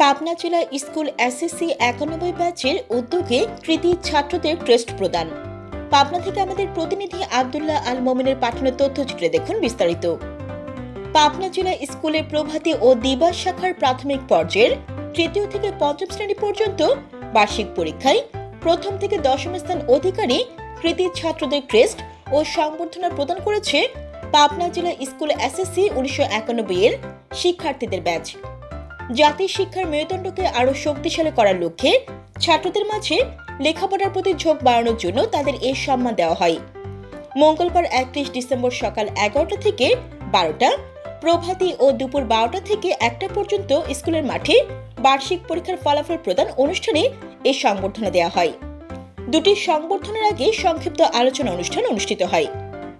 পাবনা জেলা school SSC একানব্বই ব্যাচের উদ্যোগে কৃতি ছাত্রদের ক্রেস্ট প্রদান। পাবনা থেকে আমাদের প্রতিনিধি আবদুল্লাহ আল মোমিনের পাঠানো তথ্য চিত্রে দেখুন বিস্তারিত। পাবনা জেলা স্কুলের প্রভাতী ও দিবা শাখার প্রাথমিক পর্যায়ের তৃতীয় থেকে পঞ্চম শ্রেণি পর্যন্ত বার্ষিক পরীক্ষায় প্রথম থেকে দশম স্থান অধিকারী কৃতি ছাত্রদের ক্রেস্ট ও সংবর্ধনা প্রদান করেছে পাবনা জেলা স্কুল এসএসসি উনিশশো একানব্বই এর শিক্ষার্থীদের ব্যাচ। জাতির শিক্ষার মেরুদণ্ডকে আরও শক্তিশালী করার লক্ষ্যে ছাত্রদের মাঝে লেখাপড়ার প্রতি ঝোঁক বাড়ানোর জন্য তাদের এই সম্মান দেওয়া হয়। মঙ্গলবার একত্রিশ ডিসেম্বর সকাল এগারোটা থেকে বারোটা, প্রভাতী ও দুপুর বারোটা থেকে একটা পর্যন্ত স্কুলের মাঠে বার্ষিক পরীক্ষার ফলাফল প্রদান অনুষ্ঠানে এই সংবর্ধনা দেওয়া হয়। দুটি সংবর্ধনার আগে সংক্ষিপ্ত আলোচনা অনুষ্ঠান অনুষ্ঠিত হয়।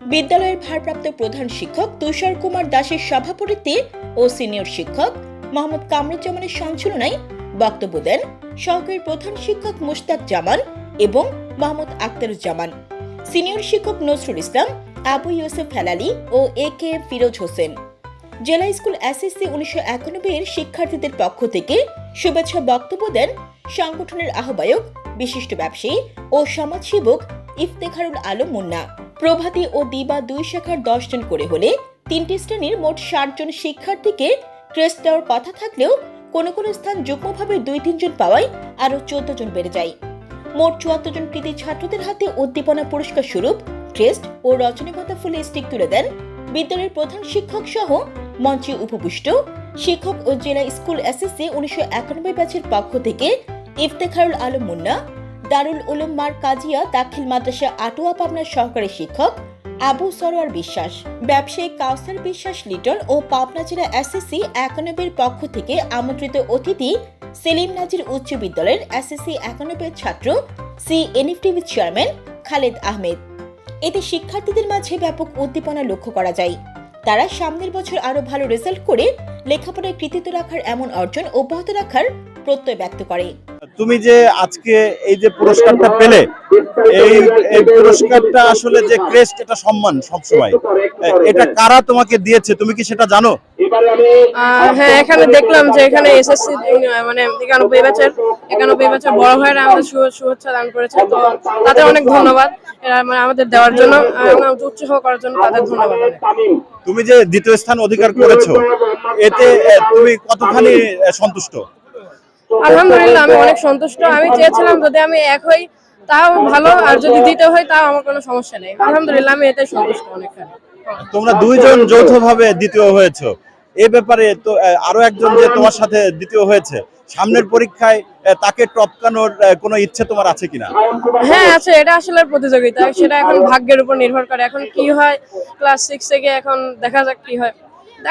বিদ্যালয়ের ভারপ্রাপ্ত প্রধান শিক্ষক তুষার কুমার দাসের সভাপতিত্বে ও সিনিয়র শিক্ষক মোহাম্মদ কামরুজ্জামানের সঞ্চালনায় বক্তব্য দেন সহকারী প্রধান শিক্ষক মুশতাক জামান এবং মোহাম্মদ আক্তারুজ্জামান। সিনিয়র শিক্ষক নজরুল ইসলাম, আবু ইউসুফ হেলালি ও এ কে ফিরোজ হোসেন। জেলা স্কুল এসএসসি উনিশশো একানব্বই এর শিক্ষার্থীদের পক্ষ থেকে শুভেচ্ছা বক্তব্য দেন সংগঠনের আহ্বায়ক, বিশিষ্ট ব্যবসায়ী ও সমাজসেবক ইফতেখারুল আলম মুন্না। প্রভাতী ও দিবা দুই শাখার দশ জন করে হলে তিনটি শ্রেণির মোট ষাট জন শিক্ষার্থীকে ক্রেস্ট দেওয়ার কথা থাকলেও কোনো কোনো স্থান যুগ্মভাবে দুই তিনজন পাওয়ায় আরও চোদ্দ জন বেড়ে যায়। মোট চুয়াত্তর জন কৃতি ছাত্রদের হাতে উদ্দীপনা পুরস্কার স্বরূপ ক্রেস্ট ও রজনীগন্ধা ফুলের স্টিক তুলে দেন। বিদ্যালয়ের প্রধান শিক্ষক সহ মঞ্চে উপবিষ্ট শিক্ষক ও জেলা স্কুল এসএসসি উনিশশো একানব্বই ব্যাচের পক্ষ থেকে ইফতেখারুল আলম মুন্না, দারুল উলুম মার কাজিয়া দাখিল মাদ্রাসা আটোয়া পাবনার সহকারী শিক্ষক আবু সরোয়ার বিশ্বাস, ব্যবসায়ী কাউসার বিশ্বাস লিটন ও পাবনা জেলা এসএসসি একানব্বইয়ের পক্ষ থেকে আমন্ত্রিত অতিথি সেলিম নাজির উচ্চ বিদ্যালয়ের এসএসসি একানব্বই ছাত্র C NFTV chairman Khaled Ahmed. এতে শিক্ষার্থীদের মাঝে ব্যাপক উদ্দীপনা লক্ষ্য করা যায়। তারা সামনের বছর আরও ভালো রেজাল্ট করে লেখাপড়ায় কৃতিত্ব রাখার এমন অর্জন অব্যাহত রাখার প্রত্যয় ব্যক্ত করে। তুমি যে আজকে এই যে পুরস্কারটা পেলে এই এই পুরস্কারটা আসলে যে ক্রেস্ট এটা সম্মান সবসময়। এটা কারা তোমাকে দিয়েছে তুমি কি সেটা জানো? হ্যাঁ এখানে দেখলাম যে এখানে এসএসসি মানে একানব্বই ব্যাচের একানব্বই ব্যাচের বড় ভাইরা আমাদের শুভেচ্ছা দান করেছে তো তাদের অনেক ধন্যবাদ। এরা মানে আমাদের দেওয়ার জন্য উৎসাহ করার জন্য তাদের ধন্যবাদ। তুমি যে দ্বিতীয় স্থান অধিকার করেছ এতে তুমি কতখানি সন্তুষ্ট? আলহামদুলিল্লাহ আমি অনেক সন্তুষ্ট। আমি চেয়েছিলাম যদি আমি এক হই তাও ভালো আর যদি দ্বিতীয় হই তাও আমার কোনো সমস্যা নেই। আলহামদুলিল্লাহ আমি এতে সন্তুষ্ট অনেকখানি তোমরা দুইজন যৌথভাবে দ্বিতীয় হয়েছো। এ ব্যাপারে তো আরও একজন যে তোমার সাথে দ্বিতীয় হয়েছে সামনের পরীক্ষায় তাকে টপকানোর কোনো ইচ্ছে তোমার আছে কিনা? হ্যাঁ আছে এটা আসলে প্রতিযোগিতা। সেটা এখন ভাগ্যের উপর নির্ভর করে। এখন কি হয় ক্লাস সিক্স থেকে এখন দেখা যাক কি হয়।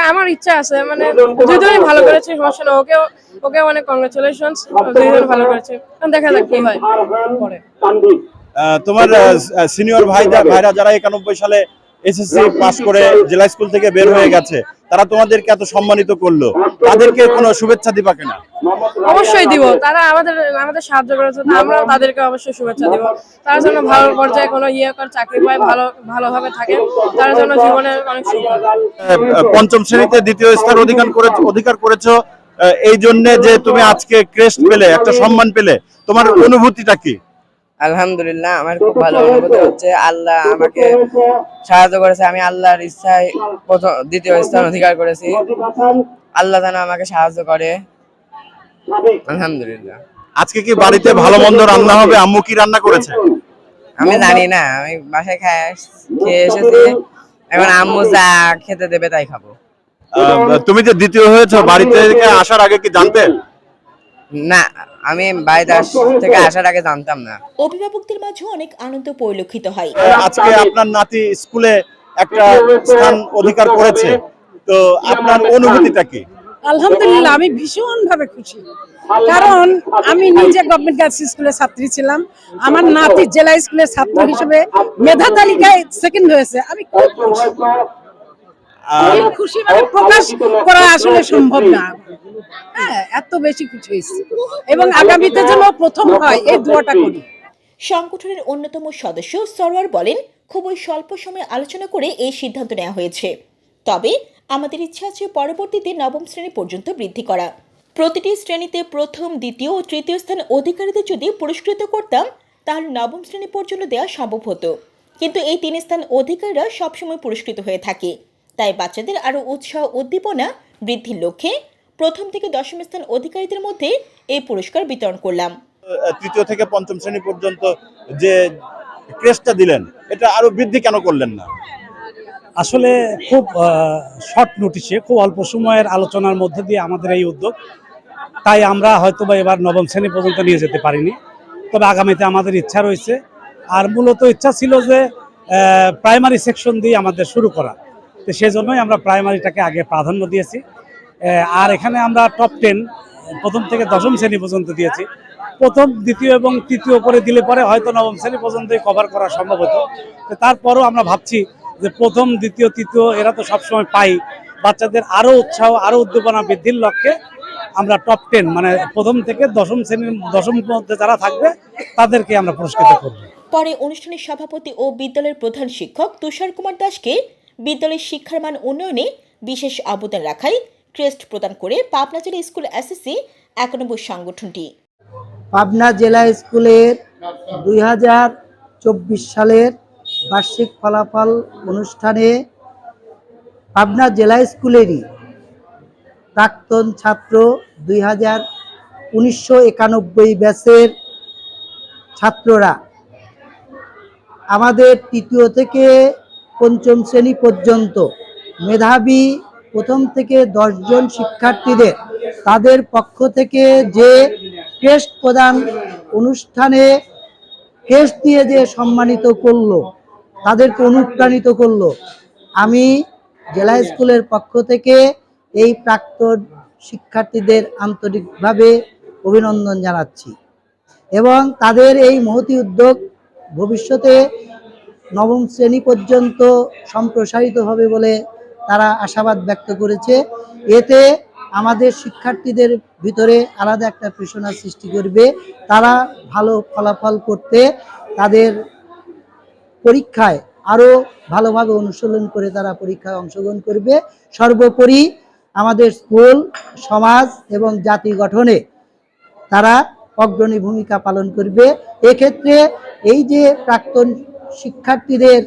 আমার ইচ্ছা আছে মানে দুজনই ভালো করেছে সমস্যা না ওকেও ওকে অনেক কংগ্রেচুলেশন দুজন ভালো করেছে। দেখা যাক কি হয় পরে। তোমার সিনিয়র ভাই ভাইরা যারা একানব্বই সালে এসএসসি পাস করে জেলা স্কুল থেকে বের হয়ে গেছে। তারা তোমাদেরকে এত সম্মানিত করল। তাদেরকে কোনো শুভেচ্ছা দিবা কিনা? অবশ্যই দিব। তারা আমাদের আমাদের সাহায্য করেছে তো আমরাও তাদেরকে অবশ্যই শুভেচ্ছা দিব। তারা যেন ভালো পর্যায়ে কোনো ইয়ে করে চাকরি পায় ভালো ভালোভাবে থাকে তার জন্য জীবনে অনেক সুখ পঞ্চম শ্রেণীতে দ্বিতীয় স্থান অধিকার করে অধিকার করেছ। এই জন্য যে তুমি আজকে ক্রেস্ট পেলে একটা সম্মান পেলে তোমার অনুভূতিটা কি? আলহামদুলিল্লাহ আমার খুব ভালো অনুভূতি হচ্ছে। আল্লাহ আমাকে সাহায্য করেছে। আমি আল্লাহর ইচ্ছায় প্রথম দ্বিতীয় স্থান অধিকার করেছি। আল্লাহ যেন আমাকে সাহায্য করে। আলহামদুলিল্লাহ। আজকে কি বাড়িতে ভালো মন্দ রান্না হবে? আম্মু কি রান্না করেছে? আমি জানি না আমি বাসায় খাই খেয়ে এসেছি। এখন আম্মু যা খেতে দেবে তাই খাব। তুমি যে দ্বিতীয় হয়েছো বাড়িতে আসার আগে কি জানতে? না আমি আস- থেকে আসার আগে জানতাম না। অভিভাবকদের মাঝেও অনেক আনন্দ পরিলক্ষিত হয়। আজকে আপনার নাতি স্কুলে একটা স্থান অধিকার করেছে। তো আপনার অনুভূতিটা কি? আলহামদুলিল্লাহ আমি ভীষণ ভাবে খুশি। কারণ আমি নিজে গভর্নমেন্ট গার্লস স্কুলের ছাত্রী ছিলাম। আমার নাতি জেলা স্কুলের ছাত্র হিসেবে মেধা তালিকায় সেকেন্ড হয়েছে। আমি খুব খুশি। খুশি মানে প্রকাশ করা আসলে সম্ভব না। হ্যাঁ এত বেশি খুশি হয়েছি। এবং আগামীতে যেন প্রথম হয় এই দোয়াটা করি। সংগঠনের অন্যতম সদস্য সরোয়ার বলেন খুবই স্বল্প সময়ে আলোচনা করে এই সিদ্ধান্ত নেওয়া হয়েছে। তবে আমাদের ইচ্ছা আছে পরবর্তীতে নবম শ্রেণি পর্যন্ত বৃদ্ধি করা। প্রতিটি শ্রেণীতে প্রথম দ্বিতীয় ও তৃতীয় স্থান অধিকারীদের যদি পুরস্কৃত করতাম তাহলে নবম শ্রেণি পর্যন্ত দেওয়া সম্ভব হতো। কিন্তু এই তিন স্থান অধিকারীরা সবসময় পুরস্কৃত হয়ে থাকে। তাই বাচ্চাদের আরও উৎসাহ উদ্দীপনা বৃদ্ধির লক্ষ্যে প্রথম থেকে দশম স্থান অধিকারীদের মধ্যে এই পুরস্কার বিতরণ করলাম। তৃতীয় থেকে পঞ্চম শ্রেণি পর্যন্ত যে ক্রেস্টটা দিলেন এটা আরও বৃদ্ধি কেন করলেন না? আসলে খুব শর্ট নোটিশে খুব অল্প সময়ের আলোচনার মধ্যে দিয়ে আমাদের এই উদ্যোগ। তাই আমরা হয়তো বা এবার নবম শ্রেণি পর্যন্ত নিয়ে যেতে পারিনি। তবে আগামীতে আমাদের ইচ্ছা রয়েছে। আর মূলত ইচ্ছা ছিল যে প্রাইমারি সেকশন দিয়ে আমাদের শুরু করা। তো সেই জন্যই আমরা প্রাইমারিটাকে আগে প্রাধান্য দিয়েছি। আর এখানে আমরা টপ টেন প্রথম থেকে দশম শ্রেণি পর্যন্ত দিয়েছি। প্রথম, দ্বিতীয় এবং তৃতীয় করে দিলে পরে হয়তো নবম শ্রেণি পর্যন্তই কভার করা সম্ভব হতো। তারপরও আমরা ভাবছি যে প্রথম, দ্বিতীয়, তৃতীয় এরা তো সবসময় পাই। বাচ্চাদের আরও উৎসাহ, আরও উদ্দীপনা বৃদ্ধির লক্ষ্যে আমরা টপ টেন মানে প্রথম থেকে দশম শ্রেণির, দশম মধ্যে যারা থাকবে, তাদেরকে আমরা পুরস্কৃত করব। পরে অনুষ্ঠানের সভাপতি ও বিদ্যালয়ের প্রধান শিক্ষক তুষার কুমার দাসকে বিদ্যালয়ের শিক্ষার মান উন্নয়নে বিশেষ অবদান রাখায় ক্রেস্ট প্রদান করে পাবনা জেলা স্কুল এসএসসি একানব্বই সংগঠনটি। পাবনা জেলা স্কুলের দুই হাজার চব্বিশ সালের বার্ষিক ফলাফল অনুষ্ঠানে পাবনা জেলা স্কুলেরই প্রাক্তন ছাত্র দুই হাজার উনিশশো একানব্বই ব্যাচের ছাত্ররা আমাদের তৃতীয় থেকে পঞ্চম শ্রেণি পর্যন্ত। মেধাবী প্রথম থেকে দশজন শিক্ষার্থীদের তাদের পক্ষ থেকে যে টেস্ট প্রদান অনুষ্ঠানে টেস্ট দিয়ে যে সম্মানিত করল, তাদেরকে অনুপ্রাণিত করল, আমি জেলা স্কুলের পক্ষ থেকে এই প্রাক্তন শিক্ষার্থীদের আন্তরিকভাবে অভিনন্দন জানাচ্ছি। এবং তাদের এই মহতি উদ্যোগ ভবিষ্যতে নবম শ্রেণি পর্যন্ত সম্প্রসারিত হবে বলে তারা আশাবাদ ব্যক্ত করেছে। এতে আমাদের শিক্ষার্থীদের ভিতরে আলাদা একটা প্রেষণা সৃষ্টি করবে। তারা ভালো ফলাফল করতে তাদের পরীক্ষায় আরও ভালোভাবে অনুশীলন করে তারা পরীক্ষায় অংশগ্রহণ করবে। সর্বোপরি আমাদের স্কুল, সমাজ এবং জাতি গঠনে তারা অগ্রণী ভূমিকা পালন করবে। এক্ষেত্রে এই যে প্রাক্তন শিক্ষার্থীদের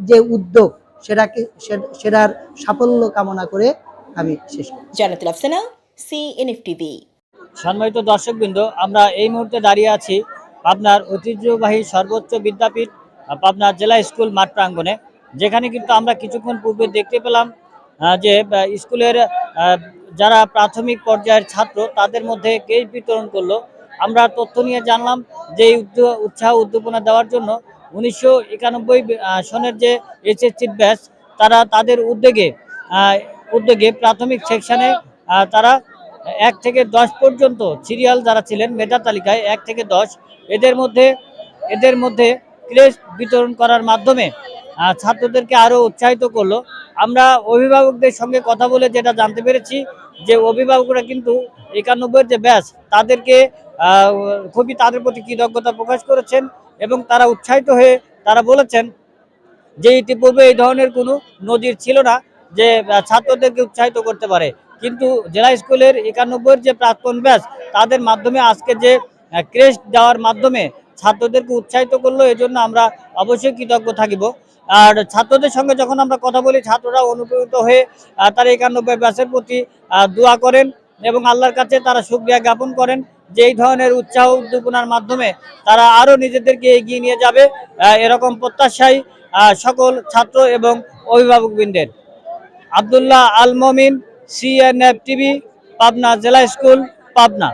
যে উদ্যোগ সেটাকে সেটার সাফল্য কামনা করে আমি শেষ করি জানাতুল আফসানা সিএনএফটিভি সম্মানিত দর্শকবৃন্দ আমরা এই মুহূর্তে দাঁড়িয়ে আছি পাবনার ঐতিহ্যবাহী সর্বোচ্চ বিদ্যাপীঠ পাবনা জেলা স্কুল মাঠ প্রাঙ্গণে যেখানে কিন্তু আমরা কিছুক্ষণ পূর্বে দেখতে পেলাম আহ, যে স্কুলের আহ, যারা প্রাথমিক পর্যায়ের ছাত্র তাদের মধ্যে কেস বিতরণ করল। আমরা তথ্য নিয়ে জানলাম যে এই উৎসাহ উদ্দীপনা দেওয়ার জন্য উনিশশো একানব্বই সনের যে এইচএসসির ব্যাচ, তারা তাদের উদ্যোগে উদ্যোগে প্রাথমিক সেকশানে তারা এক থেকে দশ পর্যন্ত সিরিয়াল যারা ছিলেন, মেধা তালিকায় এক থেকে দশ, এদের মধ্যে এদের মধ্যে ক্রেস্ট বিতরণ করার মাধ্যমে ছাত্রদেরকে আরও উৎসাহিত করল। আমরা অভিভাবকদের সঙ্গে কথা বলে যেটা জানতে পেরেছি, যে অভিভাবকরা কিন্তু একানব্বইয়ের যে ব্যাচ, তাদেরকে খুবই তাদের প্রতি কৃতজ্ঞতা প্রকাশ করেছেন। এবং তারা উৎসাহিত হয়ে তারা বলেছেন যে ইতিপূর্বে এই ধরনের কোনো নজির ছিল না যে ছাত্রদেরকে উৎসাহিত করতে পারে। কিন্তু জেলা স্কুলের একানব্বইয়ের যে প্রাক্তন ব্যাচ, তাদের মাধ্যমে আজকে যে ক্রেস্ট দেওয়ার মাধ্যমে ছাত্রদেরকে উৎসাহিত করল, এজন্য আমরা অবশ্যই কৃতজ্ঞ থাকিব। আর ছাত্রদের সঙ্গে যখন আমরা কথা বলি, ছাত্ররা অনুপ্রাণিত হয়ে তারা একানব্বই ব্যাচের প্রতি দোয়া করেন। এবং আল্লাহর কাছে তারা সুক্রিয়া জ্ঞাপন করেন যে এই ধরনের উৎসাহ উদ্দীপনার মাধ্যমে তারা আরও নিজেদেরকে এগিয়ে নিয়ে যাবে এরকম প্রত্যাশাই সকল ছাত্র এবং অভিভাবকবৃন্দের। আবদুল্লাহ আল মমিন সিএনএফ টিভি পাবনা জেলা স্কুল, পাবনা।